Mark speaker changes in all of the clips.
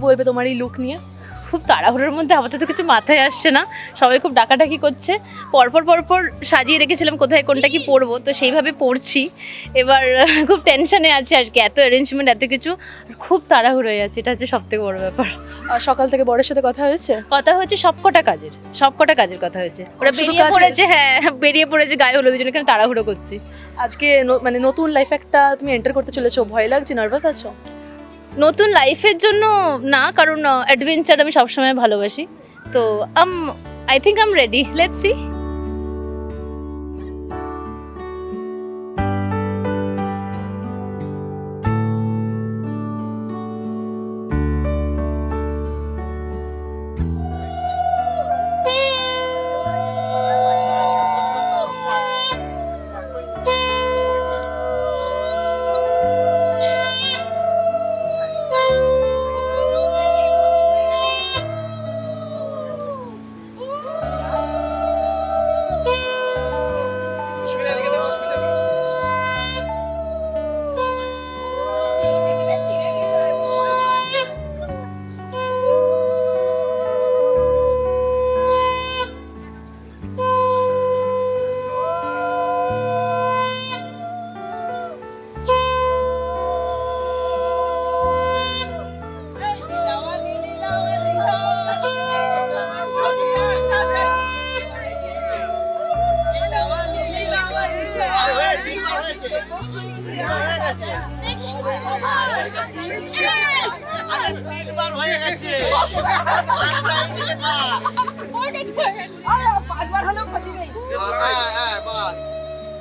Speaker 1: বলবে তোমার এই লুক নিয়ে?
Speaker 2: খুব তাড়াহুড়োর মধ্যে আপাতত কিছু মাথায় আসছে না। সবাই খুব ডাকাডাকি করছে। পরপর পরপর সাজিয়ে রেখেছিলাম কোথায় কোনটা কি পরবো তো সেইভাবে পড়ছি এবার খুব টেনশনে আছে আর কি এত অ্যারেঞ্জমেন্ট এত কিছু। খুব তাড়াহুড়ো হয়ে যাচ্ছে এটা হচ্ছে সব থেকে বড় ব্যাপার।
Speaker 1: আর সকাল থেকে বরের সাথে কথা হয়েছে?
Speaker 2: কথা হচ্ছে সবকটা কাজের সবকটা কাজের কথা হয়েছে। ওরা বেরিয়ে পড়েছে হ্যাঁ বেরিয়ে পড়েছে গায়ে হলুদ জন্য এখানে তাড়াহুড়ো করছি।
Speaker 1: আজকে মানে নতুন লাইফ একটা তুমি এন্টার করতে চলেছো ভয় লাগছে নার্ভাস আছো?
Speaker 2: নতুন লাইফের জন্য না, কারণ অ্যাডভেঞ্চার আমি সবসময় ভালোবাসি। তো, I'm I think I'm ready let's see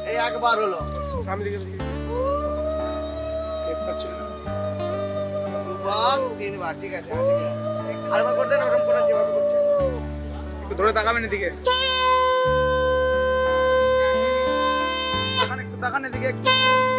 Speaker 3: এই একবার হলো দুবার তিনবার ঠিক আছে
Speaker 4: একটু ধরে তাকাবেন এদিকে তাকান এদিকে। একটু।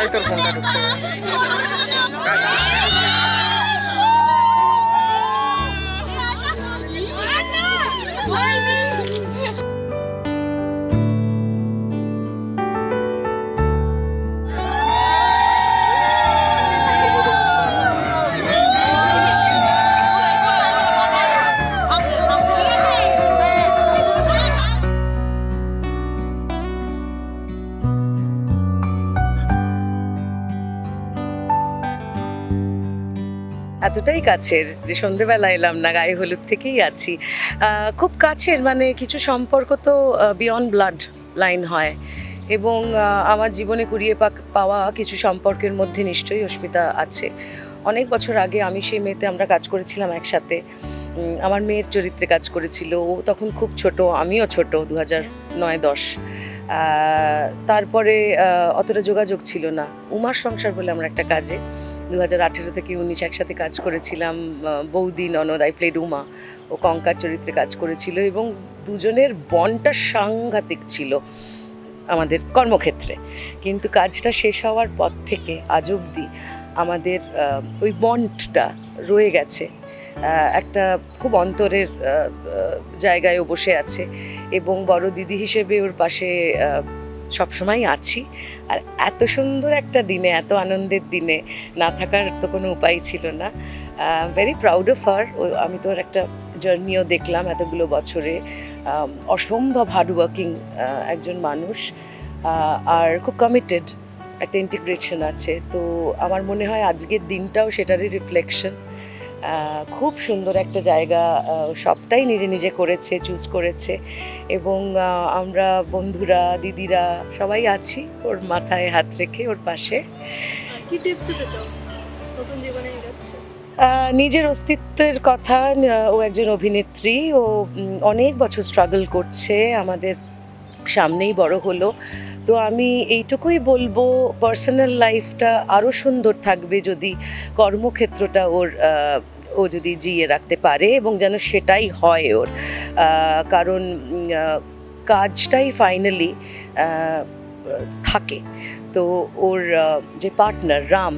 Speaker 4: タイトルコンタクト
Speaker 5: এতটাই কাছের যে সন্ধেবেলা এলাম না, গায়ে হলুদ থেকেই আছি। খুব কাছের মানে কিছু সম্পর্ক তো বিয়ন্ড ব্লাড লাইন হয়। এবং আমার জীবনে কুড়িয়ে পাওয়া কিছু সম্পর্কের মধ্যে নিশ্চয়ই অস্মিতা আছে। অনেক বছর আগে আমি সেই মেয়েতে আমরা কাজ করেছিলাম একসাথে। আমার মেয়ের চরিত্রে কাজ করেছিল। ও তখন খুব ছোট, আমিও ছোট দু হাজার নয় দশ। তারপরে অতটা যোগাযোগ ছিল না। উমার সংসার বলে আমরা একটা কাজে। দু হাজার আঠেরো থেকে উনিশ একসাথে কাজ করেছিলাম বৌদি ননদ আই প্লেড উমা ও কঙ্কার চরিত্রে কাজ করেছিল এবং দুজনের বনটা সাংঘাতিক ছিল আমাদের কর্মক্ষেত্রে। কিন্তু কাজটা শেষ হওয়ার পর থেকে আজ অবধি আমাদের ওই বন্ডটা রয়ে গেছে। একটা খুব অন্তরের আহ, আহ, জায়গায় বসে আছে এবং বড় দিদি হিসেবে ওর পাশে সবসময় আছি। আর এত সুন্দর একটা দিনে, এত আনন্দের দিনে না থাকার তো কোনো উপায় ছিল না। ভেরি প্রাউড অফ হার আমি তোর একটা জার্নিও দেখলাম এতগুলো বছরে। অসম্ভব হার্ডওয়ার্কিং একজন মানুষ। আর খুব কমিটেড একটা ইন্টিগ্রেশন আছে। তো আমার মনে হয় আজকের দিনটাও সেটারই রিফ্লেকশন খুব সুন্দর একটা জায়গা সবটাই নিজে নিজে করেছে চুজ করেছে। এবং আমরা বন্ধুরা দিদিরা সবাই আছি ওর মাথায় হাত রেখে ওর পাশে।
Speaker 1: কি টিপস দিতে চাও? নতুন জীবনে এগোচ্ছে।
Speaker 5: নিজের অস্তিত্বের কথা ও একজন অভিনেত্রী। ও অনেক বছর স্ট্রাগল করছে। আমাদের সামনেই বড় হলো। তো আমি এইটুকুই বলব পার্সোনাল লাইফটা আরও সুন্দর থাকবে যদি কর্মক্ষেত্রটা ওর ও যদি জিয়ে রাখতে পারে এবং যেন সেটাই হয় ওর। কারণ কাজটাই ফাইনালি থাকে। তো ওর যে পার্টনার রাম,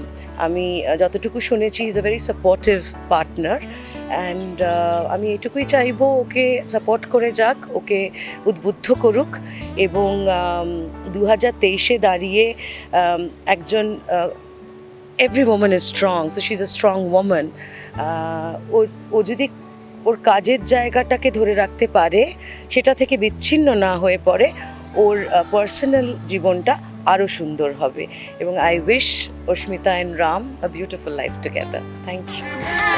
Speaker 5: আমি যতটুকু শুনেছি is a very supportive partner and আমি এটুকুই চাইব ওকে সাপোর্ট করে যাক ওকে উদ্বুদ্ধ করুক এবং দু হাজার তেইশে দাঁড়িয়ে um, একজন every woman is strong so she is a strong woman ও ও যদি ওর কাজের জায়গাটাকে ধরে রাখতে পারে সেটা থেকে বিচ্ছিন্ন না হয়ে পড়ে ওর পার্সোনাল জীবনটা আরও সুন্দর হবে। এবং I wish Asmita and Ram a beautiful life together thank you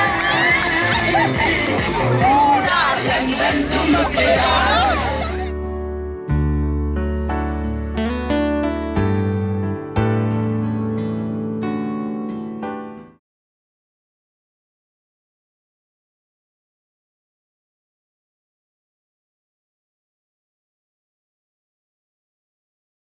Speaker 5: ¡Una